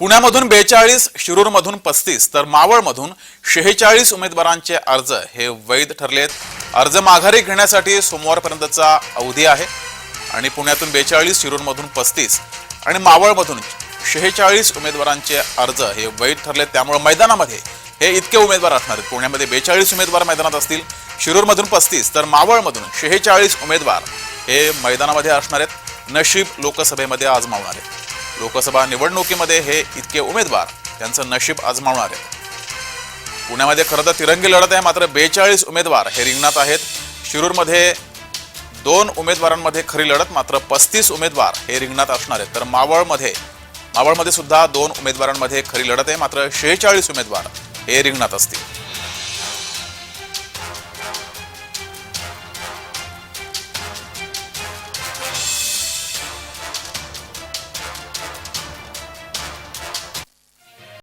पुण्यामधून बेचाळीस शिरूरमधून पस्तीस तर मावळमधून शेहेचाळीस उमेदवारांचे अर्ज हे वैध ठरलेत. अर्ज माघारी घेण्यासाठी सोमवारपर्यंतचा अवधी आहे आणि पुण्यातून बेचाळीस शिरूरमधून पस्तीस आणि मावळमधून शेहेचाळीस उमेदवारांचे अर्ज हे वैध ठरलेत. त्यामुळे मैदानामध्ये हे इतके उमेदवार असणार आहेत. पुण्यामध्ये बेचाळीस उमेदवार मैदानात असतील शिरूरमधून पस्तीस तर मावळमधून शेहेचाळीस उमेदवार हे मैदानामध्ये असणार आहेत. नशीब लोकसभेमध्ये आजमावणार आहेत. लोकसभा निवडणुकीमध्ये हे इतके उमेदवार त्यांचं नशीब आजमावणार आहेत. पुण्यामध्ये खरं तर तिरंगी लढत आहे मात्र बेचाळीस उमेदवार हे रिंगणात आहेत. शिरूरमध्ये दोन उमेदवारांमध्ये खरी लढत मात्र पस्तीस उमेदवार हे रिंगणात असणार आहेत. तर मावळमध्ये मावळमध्ये सुद्धा दोन उमेदवारांमध्ये खरी लढत आहे मात्र शेहेचाळीस उमेदवार हे रिंगणात असतील.